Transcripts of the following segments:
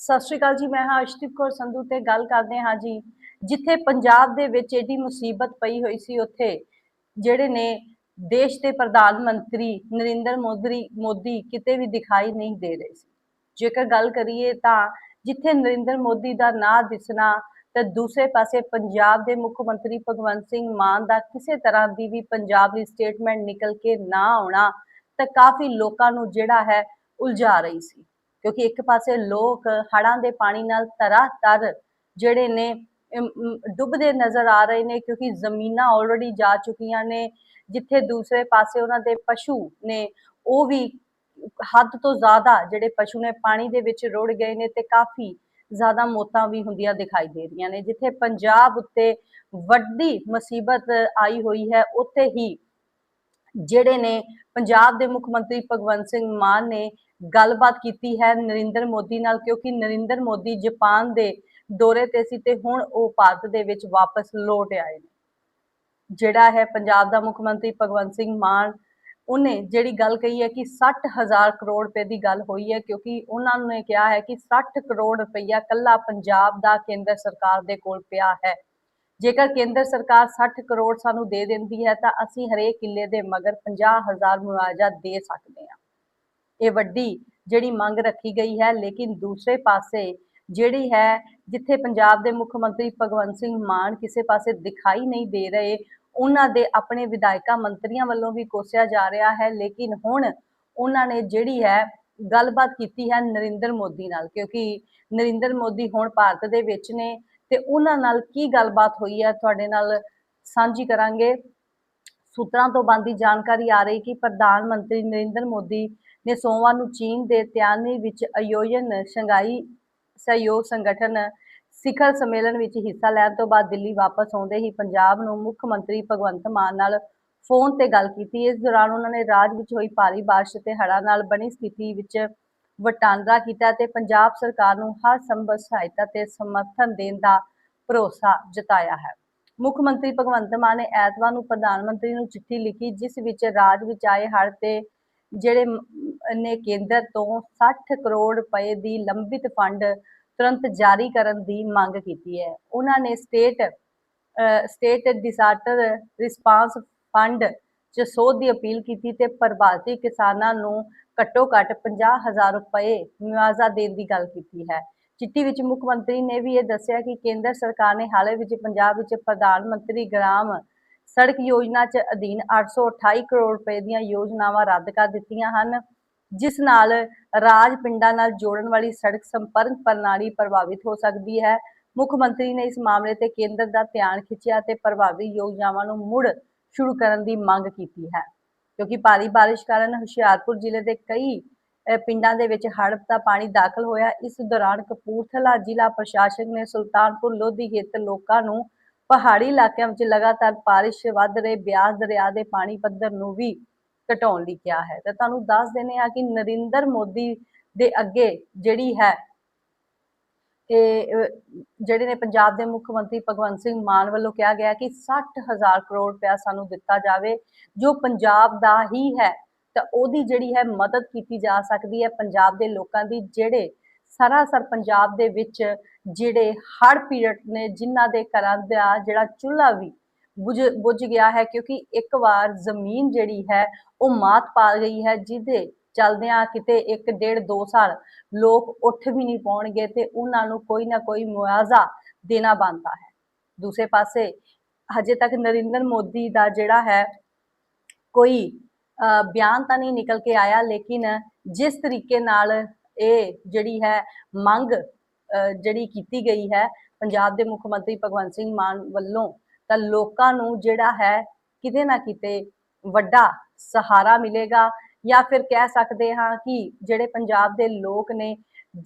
ਸਤਿ ਸ਼੍ਰੀ ਅਕਾਲ ਜੀ, ਮੈਂ ਹਾਂ ਅਸ਼ਦੀਪ ਕੌਰ ਸੰਧੂ ਤੇ ਗੱਲ ਕਰਦੇ ਹਾਂ ਜੀ, ਜਿੱਥੇ ਪੰਜਾਬ ਦੇ ਵਿੱਚ ਏਡੀ ਮੁਸੀਬਤ ਪਈ ਹੋਈ ਸੀ ਉੱਥੇ, ਜਿਹੜੇ ਨੇ ਦੇਸ਼ ਦੇ ਪ੍ਰਧਾਨ ਮੰਤਰੀ ਨਰਿੰਦਰ ਮੋਦੀ ਮੋਦੀ ਕਿਤੇ ਵੀ ਦਿਖਾਈ ਨਹੀਂ ਦੇ ਰਹੇ ਸੀ। ਜੇਕਰ ਗੱਲ ਕਰੀਏ ਤਾਂ ਜਿੱਥੇ ਨਰਿੰਦਰ ਮੋਦੀ ਦਾ ਨਾਂ ਦਿਸਣਾ, ਤੇ ਦੂਸਰੇ ਪਾਸੇ ਪੰਜਾਬ ਦੇ ਮੁੱਖ ਮੰਤਰੀ ਭਗਵੰਤ ਸਿੰਘ ਮਾਨ ਦਾ ਕਿਸੇ ਤਰ੍ਹਾਂ ਦੀ ਵੀ ਪੰਜਾਬ ਦੀ ਸਟੇਟਮੈਂਟ ਨਿਕਲ ਕੇ ਨਾ ਆਉਣਾ, ਤਾਂ ਕਾਫੀ ਲੋਕਾਂ ਨੂੰ ਜਿਹੜਾ ਹੈ ਉਲਝਾ ਰਹੀ ਸੀ। ਕਿਉਂਕਿ ਇੱਕ ਪਾਸੇ ਲੋਕ ਹੜ੍ਹਾਂ ਦੇ ਪਾਣੀ ਨਾਲ ਤਰ ਜਿਹੜੇ ਨੇ ਡੁੱਬਦੇ ਨਜ਼ਰ ਆ ਰਹੇ ਨੇ ਕਿਉਂਕਿ ਜ਼ਮੀਨਾਂ ਆਲਰੇਡੀ ਜਾ ਚੁੱਕੀਆਂ ਨੇ, ਜਿੱਥੇ ਦੂਸਰੇ ਪਾਸੇ ਉਹਨਾਂ ਦੇ ਪਸ਼ੂ ਨੇ, ਉਹ ਵੀ ਹੱਦ ਤੋਂ ਜ਼ਿਆਦਾ ਜਿਹੜੇ ਪਸ਼ੂ ਨੇ ਪਾਣੀ ਦੇ ਵਿੱਚ ਰੁੜ ਗਏ ਨੇ ਤੇ ਕਾਫੀ ਜ਼ਿਆਦਾ ਮੌਤਾਂ ਵੀ ਹੁੰਦੀਆਂ ਦਿਖਾਈ ਦੇ ਰਹੀਆਂ ਨੇ। ਜਿੱਥੇ ਪੰਜਾਬ ਉੱਤੇ ਵੱਡੀ ਮੁਸੀਬਤ ਆਈ ਹੋਈ ਹੈ, ਉੱਥੇ ਹੀ ਜਿਹੜੇ ਨੇ ਪੰਜਾਬ ਦੇ ਮੁੱਖ ਮੰਤਰੀ ਭਗਵੰਤ ਸਿੰਘ ਮਾਨ ਨੇ ਗੱਲਬਾਤ ਕੀਤੀ ਹੈ ਨਰਿੰਦਰ ਮੋਦੀ ਨਾਲ, ਕਿਉਂਕਿ ਨਰਿੰਦਰ ਮੋਦੀ ਜਾਪਾਨ ਦੇ ਦੌਰੇ ਤੇ ਸੀ ਤੇ ਹੁਣ ਉਹ ਭਾਰਤ ਦੇ ਵਿੱਚ ਵਾਪਸ ਲੌਟ ਆਏ ਨੇ। ਜਿਹੜਾ ਹੈ ਪੰਜਾਬ ਦਾ ਮੁੱਖ ਮੰਤਰੀ ਭਗਵੰਤ ਸਿੰਘ ਮਾਨ, ਉਹਨੇ ਜਿਹੜੀ ਗੱਲ ਕਹੀ ਹੈ ਕਿ 60000 ਕਰੋੜ ਰੁਪਏ ਦੀ ਗੱਲ ਹੋਈ ਹੈ, ਕਿਉਂਕਿ ਉਹਨਾਂ ਨੇ ਕਿਹਾ ਹੈ ਕਿ 60 ਕਰੋੜ ਰੁਪਈਆ ਕੱਲਾ ਪੰਜਾਬ ਦਾ ਕੇਂਦਰ ਸਰਕਾਰ ਦੇ ਕੋਲ ਪਿਆ ਹੈ। ਜੇਕਰ ਕੇਂਦਰ ਸਰਕਾਰ 60 ਕਰੋੜ ਸਾਨੂੰ ਦੇ ਦਿੰਦੀ ਹੈ, ਤਾਂ ਅਸੀਂ ਹਰੇਕ ਕਿੱਲੇ ਦੇ ਮਗਰ 50000 ਮੁਆਵਜ਼ਾ ਦੇ ਸਕਦੇ ਹਾਂ। ਇਹ ਵੱਡੀ ਜਿਹੜੀ ਮੰਗ ਰੱਖੀ ਗਈ ਹੈ, ਲੇਕਿਨ ਦੂਸਰੇ ਪਾਸੇ ਜਿਹੜੀ ਹੈ, ਜਿੱਥੇ ਪੰਜਾਬ ਦੇ ਮੁੱਖ ਮੰਤਰੀ ਭਗਵੰਤ ਸਿੰਘ ਮਾਨ ਕਿਸੇ ਪਾਸੇ ਦਿਖਾਈ ਨਹੀਂ ਦੇ ਰਹੇ, ਉਹਨਾਂ ਦੇ ਆਪਣੇ ਵਿਧਾਇਕਾਂ ਮੰਤਰੀਆਂ ਵੱਲੋਂ ਵੀ ਕੋਸਿਆ ਜਾ ਰਿਹਾ ਹੈ। ਲੇਕਿਨ ਹੁਣ ਉਹਨਾਂ ਨੇ ਜਿਹੜੀ ਹੈ, ਗੱਲਬਾਤ ਕੀਤੀ ਹੈ ਨਰਿੰਦਰ ਮੋਦੀ ਨਾਲ, ਕਿਉਂਕਿ ਨਰਿੰਦਰ ਮੋਦੀ ਹੁਣ ਭਾਰਤ ਦੇ ਵਿੱਚ ਨੇ। ਤੇ ਉਹਨਾਂ ਨਾਲ ਕੀ ਗੱਲਬਾਤ ਹੋਈ ਹੈ ਤੁਹਾਡੇ ਨਾਲ ਸਾਂਝੀ ਕਰਾਂਗੇ। ਸੂਤਰਾਂ ਤੋਂ ਬੰਦੀ ਜਾਣਕਾਰੀ ਆ ਰਹੀ ਕਿ ਪ੍ਰਧਾਨ ਮੰਤਰੀ ਨਰਿੰਦਰ ਮੋਦੀ ਨੇ ਸੋਮਵਾਰ ਨੂੰ ਚੀਨ ਦੇ ਤਿਆਨੀ ਵਿੱਚ ਆਯੋਜਨ ਸ਼ੰਘਾਈ ਸਹਿਯੋਗ ਸੰਗਠਨ ਸਿਖਰ ਸੰਮੇਲਨ ਵਿੱਚ ਹਿੱਸਾ ਲੈਣ ਤੋਂ ਬਾਅਦ ਦਿੱਲੀ ਵਾਪਸ ਆਉਂਦੇ ਹੀ ਪੰਜਾਬ ਨੂੰ ਮੁੱਖ ਮੰਤਰੀ ਭਗਵੰਤ ਮਾਨ ਨਾਲ ਫੋਨ ਤੇ ਗੱਲ ਕੀਤੀ। ਇਸ ਦੌਰਾਨ ਉਹਨਾਂ ਨੇ ਰਾਜ ਵਿੱਚ ਹੋਈ ਭਾਰੀ ਬਾਰਿਸ਼ ਤੇ ਹੜ੍ਹਾਂ ਨਾਲ ਬਣੀ ਸਥਿਤੀ ਵਿੱਚ ਵਟਾਂਦਰਾ ਕੀਤਾ ਤੇ ਪੰਜਾਬ ਸਰਕਾਰ ਨੂੰ ਹਰ ਸੰਭਵ ਸਹਾਇਤਾ ਤੇ ਸਮਰਥਨ ਦੇਣ ਦਾ ਭਰੋਸਾ ਜਤਾਇਆ ਹੈ। ਮੁੱਖ ਮੰਤਰੀ ਭਗਵੰਤ ਮਾਨ ਨੇ ਐਤਵਾਰ ਨੂੰ ਪ੍ਰਧਾਨ ਮੰਤਰੀ ਨੂੰ ਚਿੱਠੀ ਲਿਖੀ, ਜਿਸ ਵਿੱਚ ਰਾਜ ਵਿੱਚ ਆਏ ਹੜ੍ਹ ਤੇ ਜਿਹੜੇ ਨੇ ਕੇਂਦਰ ਤੋਂ 60 ਕਰੋੜ ਰੁਪਏ ਦੀ ਲੰਬਿਤ ਫੰਡ ਤੁਰੰਤ ਜਾਰੀ ਕਰਨ ਦੀ ਮੰਗ ਕੀਤੀ ਹੈ। ਉਹਨਾਂ ਨੇ state state disaster response fund ਚ ਸੋਧ ਦੀ ਅਪੀਲ ਕੀਤੀ ਤੇ ਪ੍ਰਭਾਵਿਤ ਕਿਸਾਨਾਂ ਨੂੰ ਘੱਟੋ ਘੱਟ 50000 ਰੁਪਏ ਮੁਆਵਜ਼ਾ ਦੇਣ ਦੀ ਗੱਲ ਕੀਤੀ ਹੈ। ਚਿੱਠੀ ਵਿੱਚ ਮੁੱਖ ਮੰਤਰੀ ਨੇ ਵੀ ਇਹ ਦੱਸਿਆ ਕਿ ਕੇਂਦਰ ਸਰਕਾਰ ਨੇ ਹਾਲੇ ਵਿੱਚ ਪੰਜਾਬ ਵਿੱਚ ਪ੍ਰਧਾਨ ਮੰਤਰੀ ਗ੍ਰਾਮ ਸੜਕ ਯੋਜਨਾ ਚ ਅਧੀਨ 828 ਕਰੋੜ ਰੁਪਏ ਦੀਆਂ ਯੋਜਨਾਵਾਂ ਰੱਦ ਕਰ ਦਿੱਤੀਆਂ ਹਨ, ਜਿਸ ਨਾਲ ਰਾਜ ਪਿੰਡਾਂ ਨਾਲ ਜੋੜਨ ਵਾਲੀ ਸੜਕ ਸੰਪਰਕ ਪ੍ਰਣਾਲੀ ਪ੍ਰਭਾਵਿਤ ਹੋ ਸਕਦੀ ਹੈ। ਮੁੱਖ ਮੰਤਰੀ ਨੇ ਇਸ ਮਾਮਲੇ ਤੇ ਕੇਂਦਰ ਦਾ ਧਿਆਨ ਖਿੱਚਿਆ ਤੇ ਪ੍ਰਭਾਵਿਤ ਯੋਜਨਾਵਾਂ ਨੂੰ ਮੁੜ ਸ਼ੁਰੂ ਕਰਨ ਦੀ ਮੰਗ ਕੀਤੀ ਹੈ। ਕਿਉਂਕਿ ਭਾਰੀ ਬਾਰਿਸ਼ ਕਾਰਨ ਹੁਸ਼ਿਆਰਪੁਰ ਜ਼ਿਲ੍ਹੇ ਦੇ ਕਈ ਪਿੰਡਾਂ ਦੇ ਵਿੱਚ ਹੜ੍ਹ ਦਾ ਪਾਣੀ ਦਾਖਲ ਹੋਇਆ। ਇਸ ਦੌਰਾਨ ਕਪੂਰਥਲਾ ਜ਼ਿਲ੍ਹਾ ਪ੍ਰਸ਼ਾਸਕ ਨੇ ਸੁਲਤਾਨਪੁਰ ਲੋਧੀ ਹਿੱਤ ਲੋਕਾਂ ਨੂੰ ਪਹਾੜੀ ਇਲਾਕਿਆਂ ਵਿੱਚ ਲਗਾਤਾਰ ਬਾਰਿਸ਼ ਵੱਧ ਰਹੇ ਬਿਆਸ ਦਰਿਆ ਦੇ ਪਾਣੀ ਪੱਧਰ ਨੂੰ ਵੀ ਘਟਾਉਣ ਲਈ ਕਿਹਾ ਹੈ। ਤੇ ਤੁਹਾਨੂੰ ਦੱਸ ਦਿੰਦੇ ਹਾਂ ਕਿ ਨਰਿੰਦਰ ਮੋਦੀ ਦੇ ਅੱਗੇ ਜਿਹੜੀ ਹੈ ਇਹ ਜਿਹੜੇ ਨੇ ਪੰਜਾਬ ਦੇ ਮੁੱਖ ਮੰਤਰੀ ਭਗਵੰਤ ਸਿੰਘ ਮਾਨ ਵੱਲੋਂ ਕਿਹਾ ਗਿਆ ਕਿ 60000 ਕਰੋੜ ਰੁਪਇਆ ਸਾਨੂੰ ਦਿੱਤਾ ਜਾਵੇ, ਜੋ ਪੰਜਾਬ ਦਾ ਹੀ ਹੈ, ਤਾਂ ਉਹਦੀ ਜਿਹੜੀ ਹੈ ਮਦਦ ਕੀਤੀ ਜਾ ਸਕਦੀ ਹੈ ਪੰਜਾਬ ਦੇ ਲੋਕਾਂ ਦੀ, ਜਿਹੜੇ ਸਰਾਸਰ ਪੰਜਾਬ ਦੇ ਵਿੱਚ ਜਿਹੜੇ ਹੜ੍ਹ ਪੀੜਤ ਨੇ, ਜਿਨ੍ਹਾਂ ਦੇ ਘਰਾਂ ਦਾ ਜਿਹੜਾ ਚੁੱਲ੍ਹਾ ਵੀ ਬੁਝ ਬੁਝ ਗਿਆ ਹੈ, ਕਿਉਂਕਿ ਇੱਕ ਵਾਰ ਜ਼ਮੀਨ ਜਿਹੜੀ ਹੈ ਉਹ ਮਾਤ ਪਾ ਗਈ ਹੈ, ਜਿਹਦੇ ਚਲਦਿਆਂ ਕਿਤੇ 1 ਡੇਢ 2 ਸਾਲ ਲੋਕ ਉੱਠ ਵੀ ਨਹੀਂ ਪਾਉਣਗੇ ਤੇ ਉਹਨਾਂ ਨੂੰ ਕੋਈ ਨਾ ਕੋਈ ਮੁਆਵਜ਼ਾ ਦੇਣਾ ਬਣਦਾ ਹੈ। ਦੂਸਰੇ ਪਾਸੇ ਹਜੇ ਤੱਕ ਨਰਿੰਦਰ ਮੋਦੀ ਦਾ ਜਿਹੜਾ ਹੈ ਕੋਈ ਬਿਆਨ ਤਾਂ ਨਹੀਂ ਨਿਕਲ ਕੇ ਆਇਆ, ਲੇਕਿਨ ਜਿਸ ਤਰੀਕੇ ਨਾਲ ਇਹ ਜਿਹੜੀ ਹੈ ਮੰਗ ਜਿਹੜੀ ਕੀਤੀ ਗਈ ਹੈ ਪੰਜਾਬ ਦੇ ਮੁੱਖ ਮੰਤਰੀ ਭਗਵੰਤ ਸਿੰਘ ਮਾਨ ਵੱਲੋਂ, ਤਾਂ ਲੋਕਾਂ ਨੂੰ ਜਿਹੜਾ ਹੈ ਕਿਤੇ ਨਾ ਕਿਤੇ ਵੱਡਾ ਸਹਾਰਾ ਮਿਲੇਗਾ ਜਾਂ ਫਿਰ ਕਹਿ ਸਕਦੇ ਹਾਂ ਕਿ ਜਿਹੜੇ ਪੰਜਾਬ ਦੇ ਲੋਕ ਨੇ,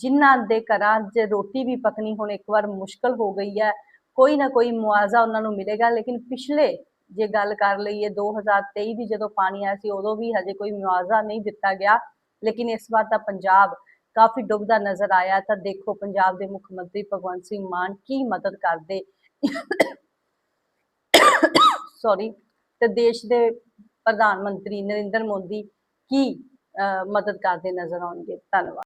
ਜਿਨ੍ਹਾਂ ਦੇ ਘਰਾਂ 'ਚ ਰੋਟੀ ਵੀ ਪਕਣੀ ਹੁਣ ਇੱਕ ਵਾਰ ਮੁਸ਼ਕਲ ਹੋ ਗਈ ਹੈ, ਕੋਈ ਨਾ ਕੋਈ ਮੁਆਵਜ਼ਾ ਉਹਨਾਂ ਨੂੰ ਮਿਲੇਗਾ, ਲੇਕਿਨ ਪਿਛਲੇ ਜੇ ਗੱਲ ਕਰ ਲਈਏ 2023 ਦੀ ਜਦੋਂ ਪਾਣੀ ਆਇਆ ਸੀ, ਉਦੋਂ ਵੀ ਹਜੇ ਕੋਈ ਮੁਆਵਜ਼ਾ ਨਹੀਂ ਦਿੱਤਾ ਗਿਆ, ਲੇਕਿਨ ਇਸ ਵਾਰ ਤਾਂ ਪੰਜਾਬ ਕਾਫੀ ਡੁੱਬਦਾ ਨਜ਼ਰ ਆਇਆ, ਤਾਂ ਦੇਖੋ ਪੰਜਾਬ ਦੇ ਮੁੱਖ ਮੰਤਰੀ ਭਗਵੰਤ ਸਿੰਘ ਮਾਨ ਕੀ ਮਦਦ ਕਰਦੇ। ਸੌਰੀ ਤੇ ਦੇਸ਼ ਦੇ ਪ੍ਰਧਾਨ ਮੰਤਰੀ ਨਰਿੰਦਰ ਮੋਦੀ ਕੀ ਅਹ, ਮਦਦ ਕਰਦੇ ਨਜ਼ਰ ਆਉਣਗੇ। ਧੰਨਵਾਦ।